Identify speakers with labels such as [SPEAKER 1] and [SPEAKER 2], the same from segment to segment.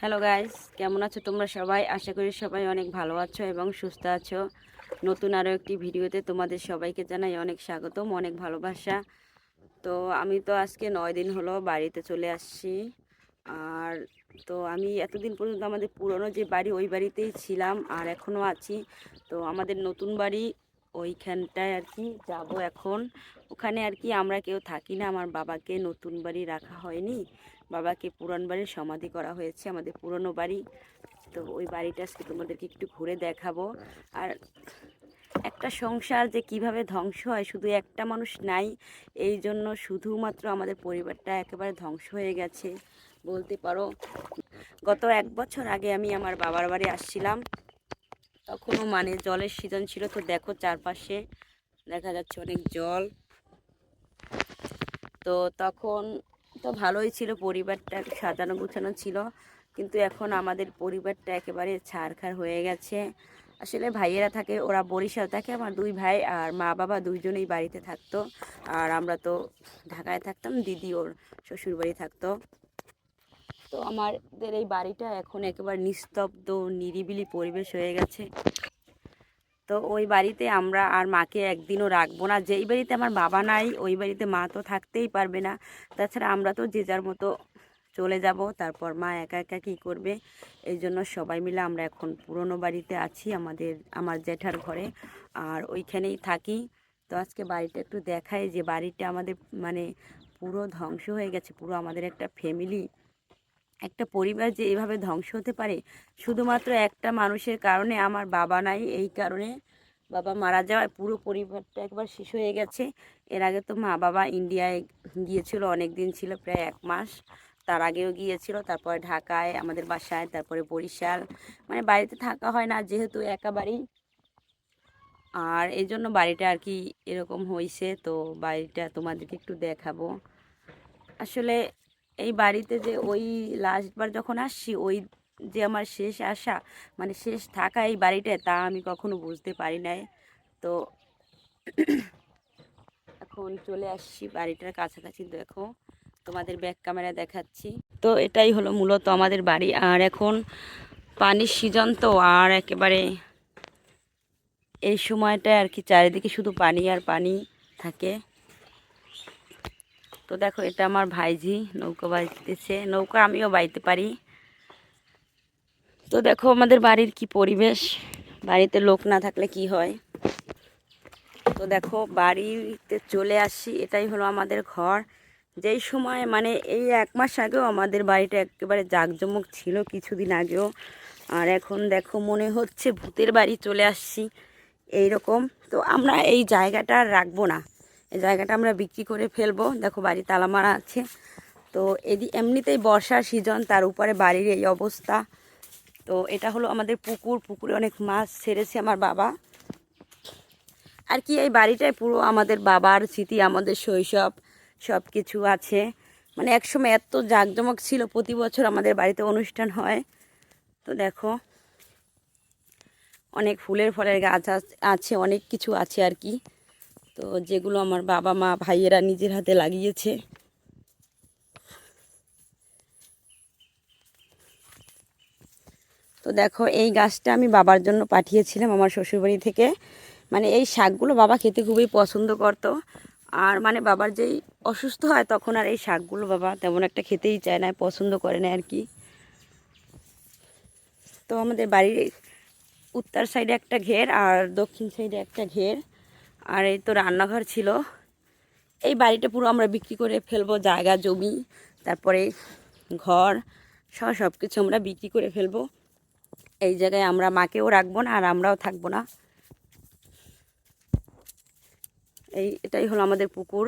[SPEAKER 1] Hello guys কেমন আছো তোমরা সবাই? আশা করি সবাই অনেক ভালো আছো এবং সুস্থ আছো। নতুন আরও একটি ভিডিওতে তোমাদের সবাইকে জানাই অনেক স্বাগতম, অনেক ভালোবাসা। তো আমি তো আজকে নয় দিন হলো বাড়িতে চলে আসছি। আর তো আমি এতদিন পর্যন্ত আমাদের পুরনো যে বাড়ি, ওই বাড়িতেই ছিলাম আর এখনও আছি। তো আমাদের নতুন বাড়ি ওইখানটায় আর কি যাব এখন। ওখানে আর কি আমরা কেউ থাকি না, আমার বাবাকে নতুন বাড়ি রাখা হয়নি। বাবাকে পুরান বাড়ির সমাধি করা হয়েছে, আমাদের পুরনো বাড়ি। তো ওই বাড়িটা আজকে তোমাদেরকে একটু ঘুরে দেখাবো। আর একটা সংসার যে কীভাবে ধ্বংস হয়, শুধু একটা মানুষ নাই, এই জন্য শুধুমাত্র আমাদের পরিবারটা একেবারে ধ্বংস হয়ে গেছে। বলতে পারো, গত এক বছর আগে আমি আমার বাবার বাড়ি আসছিলাম। তখনও মানে জলের সিজন ছিল, তো দেখো চারপাশে দেখা যাচ্ছে অনেক জল। তো তখন তো ভালোই ছিল, পরিবারটা সাজানো গুছানো ছিল। কিন্তু এখন আমাদের পরিবারটা একেবারে ছাড়খাড় হয়ে গেছে। আসলে ভাইয়েরা থাকে, ওরা বরিশাল থাকে, আমার দুই ভাই আর মা বাবা দুইজনেই বাড়িতে থাকতো। আর আমরা তো ঢাকায় থাকতাম, দিদি ওর শ্বশুর বাড়ি থাকতো। তো আমাদের এই বাড়িটা এখন একেবারে নিস্তব্ধ, নিরিবিলি পরিবেশ হয়ে গেছে। তো ওই বাড়িতে আমরা আর মাকে একদিনও রাখব না। যেই বাড়িতে আমার বাবা নাই, ওই বাড়িতে মা তো থাকতেই পারবে না। তাছাড়া আমরা তো যে যার মতো চলে যাব, তারপর মা একা একা কী করবে? এই জন্য সবাই মিলে আমরা এখন পুরনো বাড়িতে আছি আমাদের, আমার জ্যাঠার ঘরে। আর ওইখানেই থাকি। তো আজকে বাড়িটা একটু দেখাই যে বাড়িটা আমাদের মানে পুরো ধ্বংস হয়ে গেছে, পুরো আমাদের একটা ফ্যামিলি একটা পরিবার যে এইভাবে ধ্বংস হতে পারে, শুধুমাত্র একটা মানুষের কারণে আমার বাবা নাই, এই কারণে বাবা মারা যাওয়ায় পুরো পরিবারটা একবার শেষ হয়ে গেছে। এর আগে তো মা বাবা ইন্ডিয়ায় গিয়েছিল অনেক দিন ছিল, প্রায় এক মাস। তার আগেও গিয়েছিল, তারপরে ঢাকায়, আমাদের বাসায়, তারপরে বরিশাল। মানে বাড়িতে থাকা হয় না, যেহেতু একা বাড়ি। আর এই জন্য বাড়িটা আর কি এরকম হয়েছে তো বাড়িটা তোমাদেরকে একটু দেখাবো। আসলে এই বাড়িতে যে ওই লাস্টবার যখন আসছি, ওই যে আমার শেষ আসা মানে শেষ থাকা এই বাড়িটায়, তা আমি কখনো বুঝতে পারি নাই। তো এখন চলে আসছি বাড়িটার কাছাকাছি, দেখো তোমাদের ব্যাক ক্যামেরা দেখাচ্ছি। তো এটাই হলো মূলত আমাদের বাড়ি। আর এখন পানির সিজন তো আর একেবারে এই সময়টায় আর কি, চারিদিকে শুধু পানি আর পানি থাকে। তো দেখো, এটা আমার ভাইজি নৌকা বাইতেছে নৌকা আমিও বাইতে পারি। তো দেখো, আমাদের বাড়ির কি পরিবেশ? বাড়িতে লোক না থাকলে কি হয়? তো দেখো, বাড়িতে চলে আসি, এটাই হলো আমাদের ঘর। যেই সময় মানে এই এক মাস আগেও আমাদের বাড়িটা একেবারে জাঁকজমক ছিল কিছুদিন আগেও। আর এখন দেখো, মনে হচ্ছে ভূতের বাড়ি চলে আসছি এই রকম তো আমরা এই জায়গাটা রাখব না। এই জায়গাটা আমরা বিক্রি করে ফেলব। দেখো বাড়ি তালা মারা আছে। তো এদি, এমনিতেই বর্ষার সিজন তার উপরে বাড়ির এই অবস্থা। তো এটা হলো আমাদের পুকুর। পুকুরে অনেক মাছ ছেড়েছে আমার বাবা। আর কি, এই বাড়িটায় পুরো আমাদের বাবার স্মৃতি, আমাদের শৈশব সব কিছু আছে। মানে একসময় এত জাঁকজমক ছিল, প্রতি বছর আমাদের বাড়িতে অনুষ্ঠান হয়। তো দেখো, অনেক ফুলের ফলের গাছ আছে, অনেক কিছু আছে আর কি। তো যেগুলো আমার বাবা মা, ভাইয়েরা নিজের হাতে লাগিয়েছে। তো দেখো, এই গাছটা আমি বাবার জন্য পাঠিয়েছিলাম আমার শ্বশুরবাড়ি থেকে। মানে এই শাকগুলো বাবা খেতে খুবই পছন্দ করতো। আর মানে বাবার যেই অসুস্থ হয়, তখন আর এই শাকগুলো বাবা তেমন একটা খেতেই চায় না, পছন্দ করে না আর কি। তো আমাদের বাড়ির উত্তর সাইডে একটা ঘের আর দক্ষিণ সাইডে একটা ঘের। আর এই তো রান্নাঘর ছিল। এই বাড়িটা পুরো আমরা বিক্রি করে ফেলব, জায়গা, জমি, তারপরে ঘর, সব সব কিছু আমরা বিক্রি করে ফেলব। এই জায়গায় আমরা মাকেও রাখব না আর আমরাও থাকব না। এই এটাই হলো আমাদের পুকুর।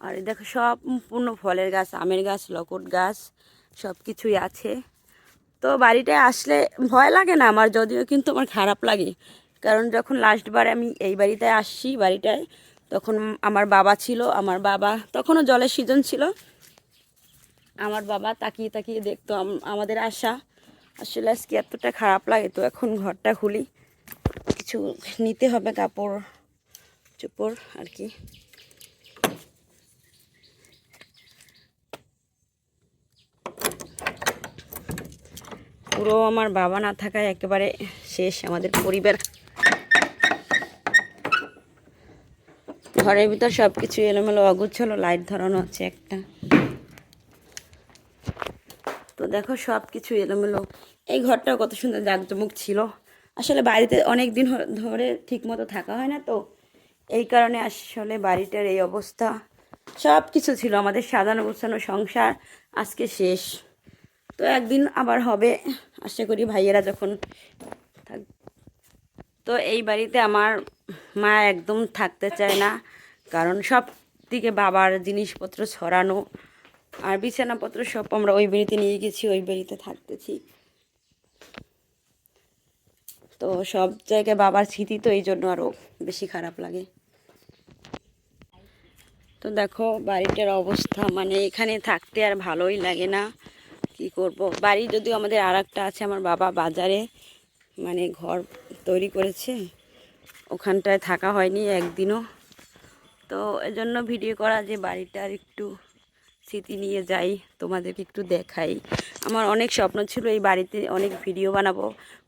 [SPEAKER 1] আর দেখো সম্পূর্ণ ফলের গাছ, আমের গাছ, লকট গাছ সব কিছুই আছে। তো বাড়িটায় আসলে ভয় লাগে না আমার, যদিও কিন্তু আমার খারাপ লাগে। কারণ যখন লাস্টবার আমি এই বাড়িতে আসছি, বাড়িটায় তখন আমার বাবা ছিল, আমার বাবা তখনও জলের সিজন ছিল। আমার বাবা তাকিয়ে তাকিয়ে দেখতো আমাদের আশা। আসলে আজকে এতটা খারাপ লাগে তো এখন ঘরটা খুলি। কিছু নিতে হবে কাপড়, চোপড় আর কি। পুরো আমার বাবা না থাকায় একেবারে শেষ, আমাদের পরিবার। ঘরের ভিতর সব কিছু এলোমেলো অগুচ্ছলো লাইট ধরানো আছে একটা। তো দেখো সব কিছু এলোমেলো। এই ঘরটাও কত সুন্দর জাঁকজমুক ছিল। আসলে বাড়িতে অনেক দিন ধরে ঠিক মতো থাকা হয় না তো। এই কারণে আসলে বাড়িটার এই অবস্থা। সব কিছু ছিল আমাদের সাজানো গোছানো সংসার, আজকে শেষ। তো একদিন আবার হবে। আশা করি ভাইয়েরা যখন তো এই বাড়িতে আমার মা একদম থাকতে চায় না, কারণ সব দিকে বাবার জিনিসপত্র ছড়ানো আর বিছানাপত্র সব আমরা ওই বাড়িতে নিয়ে গেছি, ওই বাড়িতে থাকতেছি। তো সব জায়গায় বাবার স্মৃতি তো এই জন্য আরও বেশি খারাপ লাগে। তো দেখো বাড়িটার অবস্থা মানে এখানে থাকতে আর ভালোই লাগে না, কি করব? বাড়ি যদিও আমাদের আর আছে, আমার বাবা বাজারে মানে ঘর তৈরি করেছে। ওখানটায় থাকা হয়নি একদিনও। তো এজন্য ভিডিও করা যে বাড়িটার একটু স্মৃতি নিয়ে যাই, তোমাদেরকে একটু দেখাই। আমার অনেক স্বপ্ন ছিল এই বাড়িতে অনেক ভিডিও বানাবো,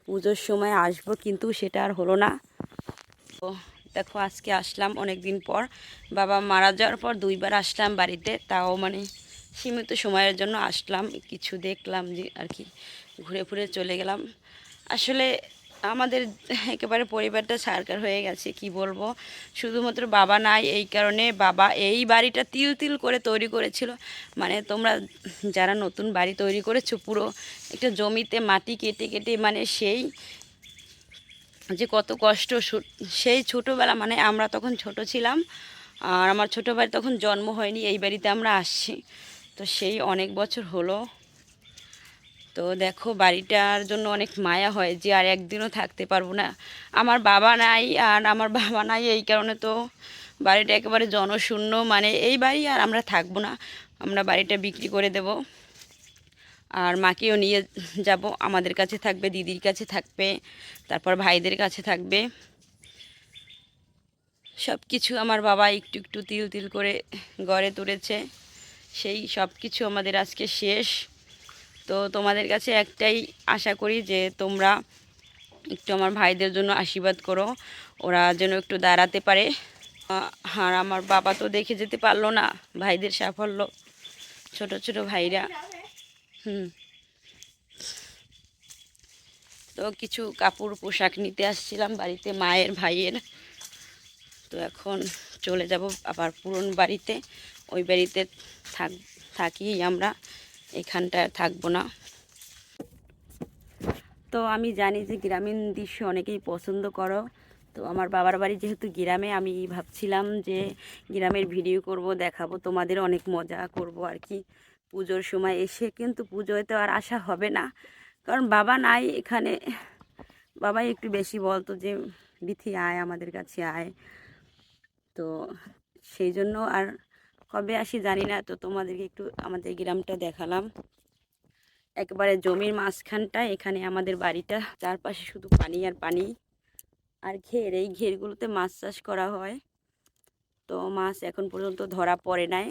[SPEAKER 1] পুজোর সময় আসব, কিন্তু সেটা আর হলো না। তো দেখো, আজকে আসলাম অনেক দিন পর। বাবা মারা যাওয়ার পর দুইবার আসলাম বাড়িতে, তাও মানে সীমিত সময়ের জন্য আসলাম। কিছু দেখলাম যে আর কি, ঘুরে ফুরে চলে গেলাম। আসলে আমাদের একেবারে পরিবারটা সারকার হয়ে গেছে, কি বলব? শুধুমাত্র বাবা নাই, এই কারণে বাবা এই বাড়িটা তিল তিল করে তৈরি করেছিল। মানে তোমরা যারা নতুন বাড়ি তৈরি করেছ, পুরো একটা জমিতে মাটি কেটে কেটে মানে সেই যে কত কষ্ট সেই ছোটোবেলা মানে আমরা তখন ছোট ছিলাম, আর আমার ছোটো ভাই তখন জন্ম হয়নি, এই বাড়িতে আমরা আসছি। তো সেই অনেক বছর হলো। তো দেখো বাড়িটার জন্য অনেক মায়া হয় যে আর একদিনও থাকতে পারব না। আমার বাবা নাই আর আমার বাবা নাই এই কারণে তো বাড়িটা একেবারে জনশূন্য। মানে এই বাড়ি আর আমরা থাকব না। আমরা বাড়িটা বিক্রি করে দেব। আর মাকেও নিয়ে যাব। আমাদের কাছে থাকবে, দিদির কাছে থাকবে, তারপর ভাইদের কাছে থাকবে। সব কিছু আমার বাবা একটু একটু তিল তিল করে গড়ে তুলেছে। সেই সব কিছু আমাদের আজকে শেষ। তো তোমাদের কাছে একটাই আশা করি যে তোমরা একটু আমার ভাইদের জন্য আশীর্বাদ করো, ওরা যেন একটু দাঁড়াতে পারে। আর আমার বাবা তো দেখে যেতে পারল না ভাইদের সাফল্য, ছোট ছোট ভাইরা। হুম। তো কিছু কাপড় পোশাক নিতে আসছিলাম বাড়িতে মায়ের, ভাইয়ের। তো এখন চলে যাব আবার পুরন বাড়িতে, ওই বাড়িতে থাক থাকি আমরা। এখানটায় থাকব না। তো আমি জানি যে গ্রামীণ দৃশ্য অনেকেই পছন্দ করো। তো আমার বাবার বাড়ি যেহেতু গ্রামে, আমি ভাবছিলাম যে গ্রামের ভিডিও করব, দেখাবো। তোমাদের অনেক মজা করব আর কি পুজোর সময় এসে, কিন্তু পুজোয় তো আর আসা হবে না। কারণ বাবা নাই এখানে। বাবাই একটু বেশি বলতো যে, বিথি আয়, আমাদের কাছে আয়। তো সেই জন্য আর কবে আসি জানি না, তো তোমাদেরকে একটু আমাদের গ্রামটা দেখালাম। একবারে জমির মাঝখানটায় এখানে আমাদের বাড়িটা, চারপাশে শুধু পানি আর পানি। আর ঘের, এই ঘেরগুলোতে মাছ চাষ করা হয়। তো মাছ এখন পর্যন্ত ধরা পড়ে নাই।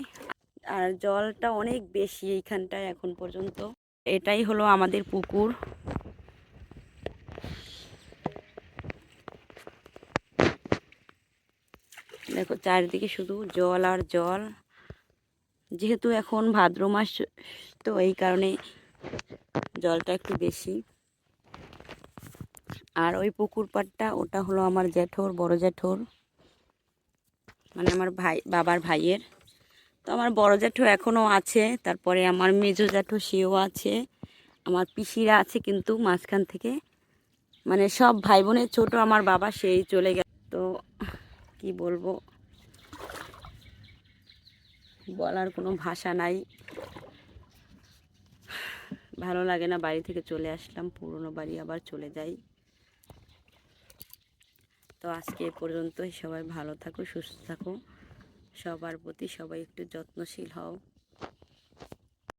[SPEAKER 1] আর জলটা অনেক বেশি এইখানটায় এখন পর্যন্ত। এটাই হলো আমাদের পুকুর। দেখো, চারিদিকে শুধু জল আর জল। যেহেতু এখন ভাদ্র মাস, তো এই কারণে জলটা একটু বেশি। আর ওই পুকুর পাড়টা, ওটা হলো আমার জ্যাঠোর, বড় জ্যাঠোর মানে আমার ভাই, বাবার ভাইয়ের। তো আমার বড় জ্যাঠো এখনও আছে, তারপরে আমার মেজো জ্যাঠো সেও আছে, আমার পিসিরা আছে কিন্তু মাঝখান থেকে। মানে সব ভাই বোনের ছোট, আমার বাবা সেই চলে গেল তো কি বলব? বলার কোনো ভাষা নাই। ভালো লাগে না, বাড়ি থেকে চলে আসলাম, পুরনো বাড়ি আবার চলে যাই। তো আজকে এ পর্যন্তই, সবাই ভালো থাকো, সুস্থ থাকো। সবার প্রতি সবাই একটু যত্নশীল হও।